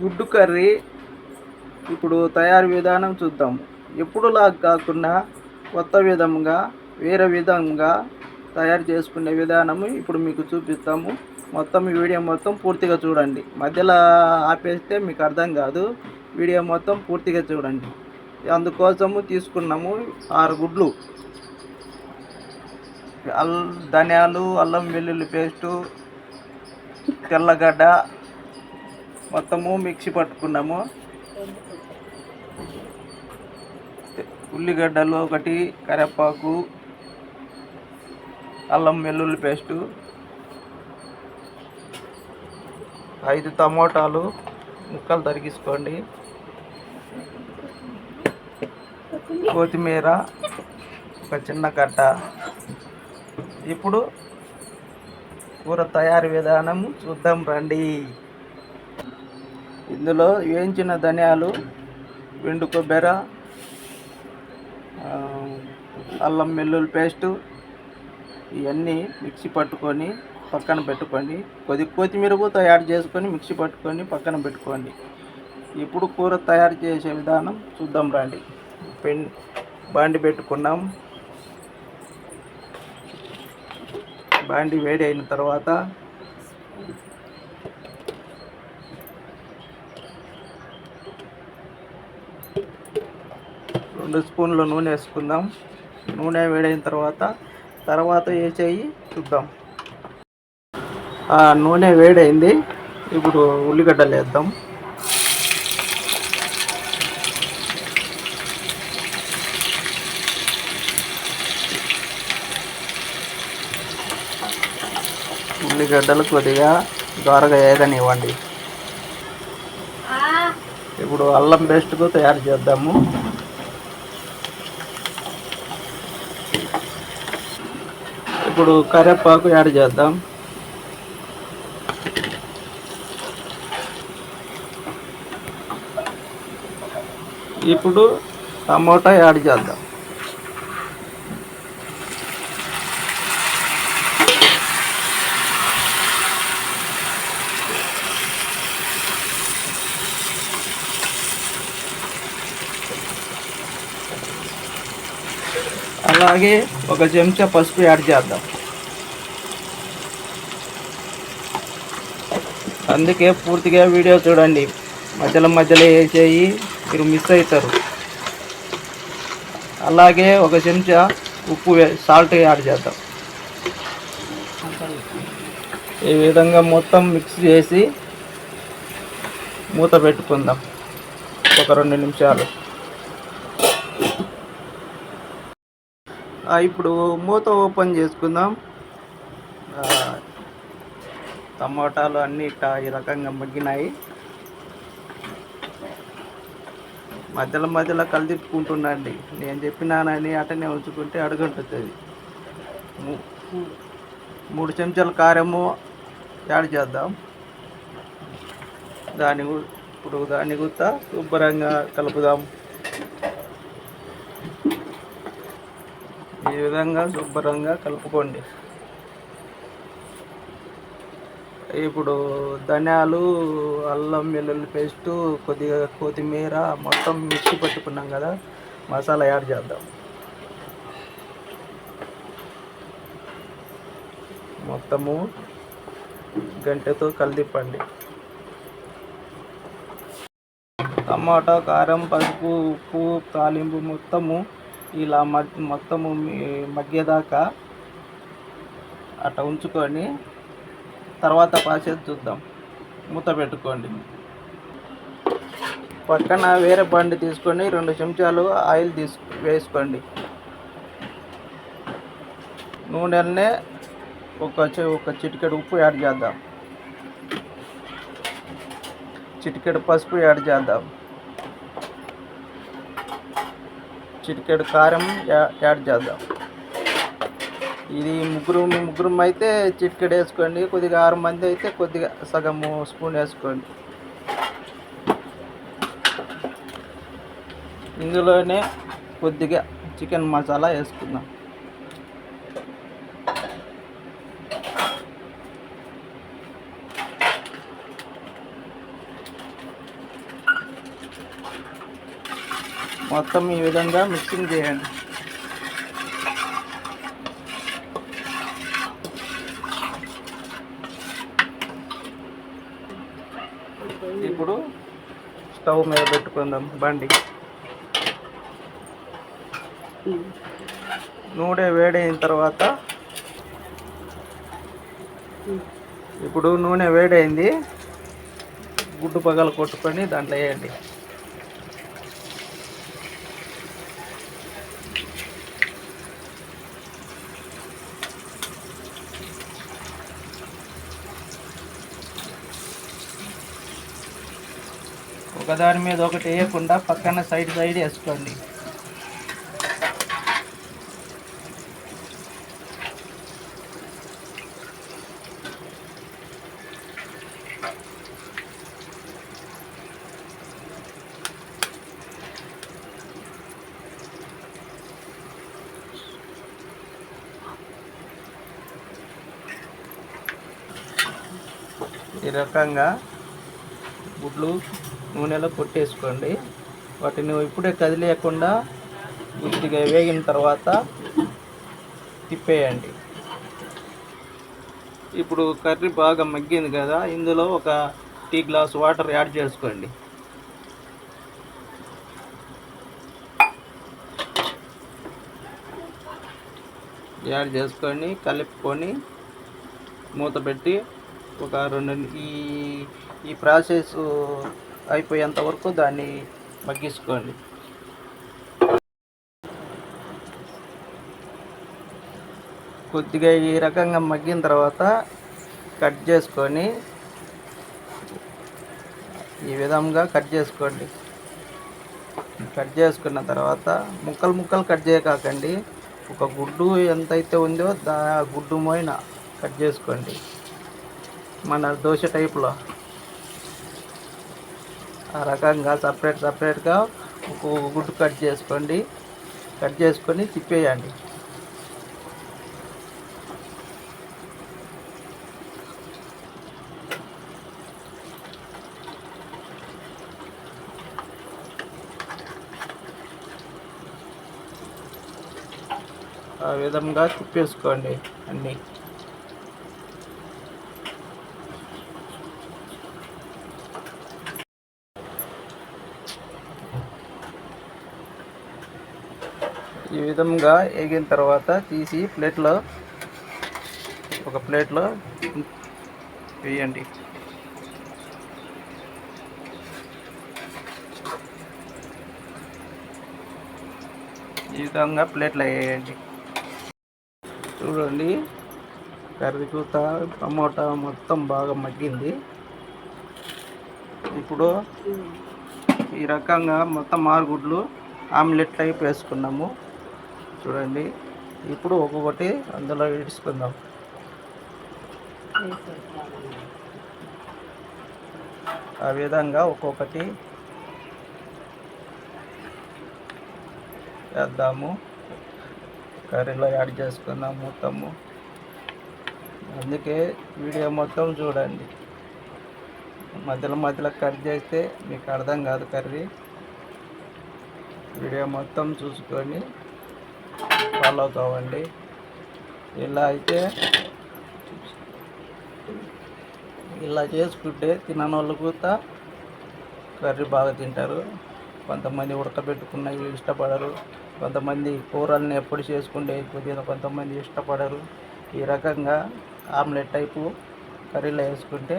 గుడ్డు కర్రీ ఇప్పుడు తయారు విధానం చూద్దాం. ఎప్పుడులా కాకుండా కొత్త విధంగా వేరే విధంగా తయారు చేసుకునే విధానము ఇప్పుడు మీకు చూపిస్తాము. మొత్తం వీడియో మొత్తం పూర్తిగా చూడండి. మధ్యలో ఆపేస్తే మీకు అర్థం కాదు. వీడియో మొత్తం పూర్తిగా చూడండి. అందుకోసము తీసుకున్నాము ఆరు గుడ్లు. అల్ ధనియాలు అల్లం వెల్లుల్లి పేస్టు తెల్లగడ్డ మొత్తము మిక్సీ పట్టుకున్నాము. ఉల్లిగడ్డలు ఒకటి కరివేపాకు అల్లం వెల్లుల్లి పేస్టు ఐదు టమోటాలు ముక్కలు తరిగించుకోండి కొత్తిమీర ఒక చిన్న కట్ట. ఇప్పుడు కూర తయారీ విధానం చూద్దాం రండి. ఇందులో వేయించిన ధనియాలు వెండు కొబ్బరి అల్లం వెల్లుల్లి పేస్టు ఇవన్నీ మిక్సీ పట్టుకొని పక్కన పెట్టుకోండి. కొద్ది కొత్తిమీర కూడా యాడ్ చేసుకొని మిక్సీ పట్టుకొని పక్కన పెట్టుకోండి. ఇప్పుడు కూర తయారు చేసే విధానం చూద్దాం రండి. పెన్ బాండి పెట్టుకున్నాం. బాండి వేడి అయిన తర్వాత రెండు స్పూన్లు నూనె వేసుకుందాం. నూనె వేడైన తర్వాత తర్వాత వేసేయి చూద్దాం. ఆ నూనె వేడైంది. ఇప్పుడు ఉల్లిగడ్డలు వేద్దాం. ఉల్లిగడ్డలు కొద్దిగా దోరగా వేగనివ్వండి. ఇప్పుడు అల్లం పేస్ట్కు తయారు చేద్దాము. ఇప్పుడు కరివేపాకు యాడ్ చేద్దాం. ఇప్పుడు టమోటా యాడ్ చేద్దాం. అలాగే ఒక చెంచా పసుపు యాడ్ చేద్దాం. అందుకే పూర్తిగా వీడియో చూడండి. మధ్యలో మధ్యలో వేసేయి మీరు మిస్ అవుతారు. అలాగే ఒక చెంచా ఉప్పు సాల్ట్ యాడ్ చేద్దాం. ఈ విధంగా మొత్తం మిక్స్ చేసి మూత పెట్టుకుందాం. ఒక రెండు నిమిషాలు. ఇప్పుడు మూత ఓపెన్ చేసుకుందాం. టమాటాలు అన్నీ ఇట్లా ఈ రకంగా మగ్గినాయి. మధ్యలో మధ్యలో కలిదిప్పుకుంటుండండి. నేను చెప్పినానని అటనే ఉంచుకుంటే అడుగుంటుంది మూడు చెంచాల కారము యాడ్ చేద్దాం. దాని ఇప్పుడు దాన్ని గుత్త శుభ్రంగా కలుపుదాం. ఈ విధంగా శుభ్రంగా కలుపుకోండి. ఇప్పుడు ధనియాలు అల్లం వెల్లుల్లి పేస్టు కొద్దిగా కొత్తిమీర మొత్తం మిక్సీ పెట్టుకున్నాం కదా మసాలా యాడ్ చేద్దాం. మొత్తము గంటెతో కలిదిప్పండి. టమాటా కారం పసుపు ఉప్పు తాలింపు మొత్తము ఇలా మొత్తము మగ్గేదాకా అట్లా ఉంచుకొని తర్వాత పాసేది చూద్దాం. మూత పెట్టుకోండి. పక్కన వేరే బండి తీసుకొని రెండు చెంచాలు ఆయిల్ తీసు వేసుకోండి. నూనెలనే ఒక చె- ఒక చిటికెడు ఉప్పు యాడ్ చేద్దాం. చిటికెడు పసుపు యాడ్ చేద్దాం. చిటికెడు కారం యా- యాడ్ చేద్దాం. ఇది ముగ్గురు ముగ్గురు అయితే చిటికెడు వేసుకోండి. కొద్దిగా ఆరు మంది అయితే కొద్దిగా సగము స్పూన్ వేసుకోండి. ఇందులోనే కొద్దిగా చికెన్ మసాలా వేసుకుందాం. మొత్తం ఈ విధంగా మిక్సింగ్ చేయండి. ఇప్పుడు స్టవ్ మీద పెట్టుకుందాం బండి. నూనె వేడైన తర్వాత ఇప్పుడు నూనె వేడైంది. గుడ్డు పగలు కొట్టుకొని దాంట్లో వేయండి. ఒకదాని మీద ఒకటి వేయకుండా పక్కన సైడ్ సైడ్ వేసుకోండి. ఈ రకంగా గుడ్లు నూనెలో కొట్టేసుకోండి. వాటిని ఇప్పుడే కదిలేయకుండా కొద్దిగా వేగిన తర్వాత తిప్పేయండి. ఇప్పుడు కర్రీ బాగా మగ్గింది కదా ఇందులో ఒక టీ గ్లాస్ వాటర్ యాడ్ చేసుకోండి. యాడ్ చేసుకొని కలుపుకొని మూత పెట్టి ఒక రెండు ఈ ఈ ప్రాసెస్ అయిపోయేంత వరకు దాన్ని మగ్గించుకోండి. కొద్దిగా ఈ రకంగా మగ్గిన తర్వాత కట్ చేసుకొని ఈ విధంగా కట్ చేసుకోండి. కట్ చేసుకున్న తర్వాత ముక్కలు ముక్కలు కట్ చేయకాకండి. ఒక గుడ్డు ఎంతైతే ఉందో దా గుడ్డు మోయిన కట్ చేసుకోండి. మన దోశ టైప్లో. ఆ రకంగా సపరేట్ సపరేట్గా ఒక గుడ్డు కట్ చేసుకోండి. కట్ చేసుకొని తిప్పేయండి. ఆ విధంగా తిప్పేసుకోండి అన్నీ. ఈ విధంగా వేగిన తర్వాత తీసి ప్లేట్లో ఒక ప్లేట్లో వేయండి. ఈ విధంగా ప్లేట్లు వేయండి. చూడండి కరివేపూత టమోటా మొత్తం బాగా మగ్గింది. ఇప్పుడు ఈ రకంగా మొత్తం ఆరుగుడ్లు ఆమ్లెట్ టైప్ వేసుకున్నాము. చూడండి. ఇప్పుడు ఒక్కొక్కటి అందులో ఇడుచుకుందాం ఆ విధంగా ఒక్కొక్కటి వేద్దాము. కర్రీలో యాడ్ చేసుకుందాం మొత్తము. అందుకే వీడియో మొత్తం చూడండి. మధ్యలో మధ్యలో కట్ చేస్తే మీకు అర్థం కాదు కర్రీ. వీడియో మొత్తం చూసుకొని ఫాలో కావండి ఇలా అయితే ఇలా చేసుకుంటే తినని వాళ్ళు కూడా కర్రీ బాగా తింటారు. కొంతమంది ఉడకబెట్టుకున్నవి ఇష్టపడరు. కొంతమంది కూరల్ని ఎప్పుడు చేసుకుంటే ఎక్కువ కొంతమంది ఇష్టపడరు. ఈ రకంగా ఆమ్లెట్ టైపు కర్రీలో వేసుకుంటే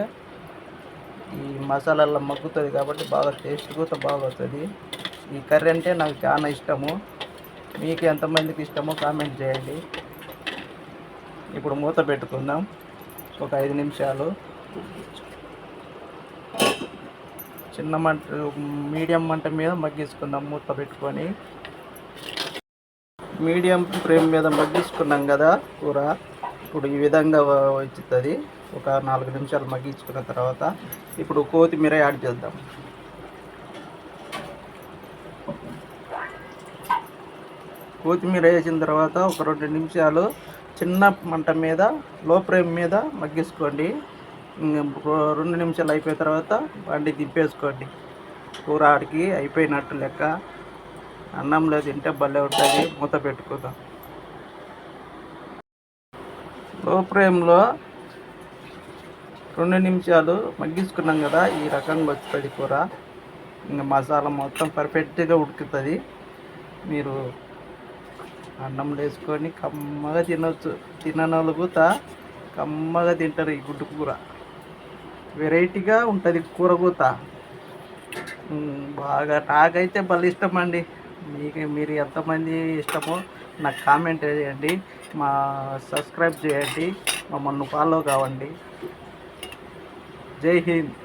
ఈ మసాలాల్లో మగ్గుతుంది కాబట్టి బాగా టేస్ట్ కూడా బాగా వస్తుంది. ఈ కర్రీ అంటే నాకు చాలా ఇష్టము. మీకు ఎంతమందికి ఇష్టమో కామెంట్ చేయండి. ఇప్పుడు మూత పెట్టుకుందాం. ఒక ఐదు నిమిషాలు. చిన్న మంట మీడియం మంట మీద మగ్గించుకుందాం మూత పెట్టుకొని. మీడియం ఫ్లేమ్ మీద మగ్గించుకున్నాం కదా కూర. ఇప్పుడు ఈ విధంగా వచ్చుతుంది ఒక నాలుగు నిమిషాలు మగ్గించుకున్న తర్వాత ఇప్పుడు కొత్తిమీర యాడ్ చేద్దాం. కొత్తిమీర వేసిన తర్వాత ఒక రెండు నిమిషాలు చిన్న మంట మీద లో ఫ్లేమ్ మీద మగ్గించుకోండి. రెండు నిమిషాలు అయిపోయిన తర్వాత బండి దింపేసుకోండి. కూర ఆడికి అయిపోయినట్టు లెక్క. అన్నంలో తింటే భలే ఉంటుంది. మూత పెట్టుకుందాం. లో ఫ్లేమ్లో రెండు నిమిషాలు మగ్గించుకున్నాం కదా ఈ రకంగా వస్తుంది కూర. ఇంకా మసాలా మొత్తం పర్ఫెక్ట్గా ఉడుకుతుంది. మీరు అన్నం వేసుకొని కమ్మగా తినవచ్చు తిననోళ్ళు కూడా కమ్మగా తింటారు ఈ గుడ్డు కూర. వెరైటీగా ఉంటుంది కూర కూత. బాగా నాకైతే భలే ఇష్టం అండి. మీకు మీరు ఎంతమంది ఇష్టమో నాకు కామెంట్ చేయండి. మా సబ్స్క్రైబ్ చేయండి. మమ్మల్ని ఫాలో కావండి. జై హింద్.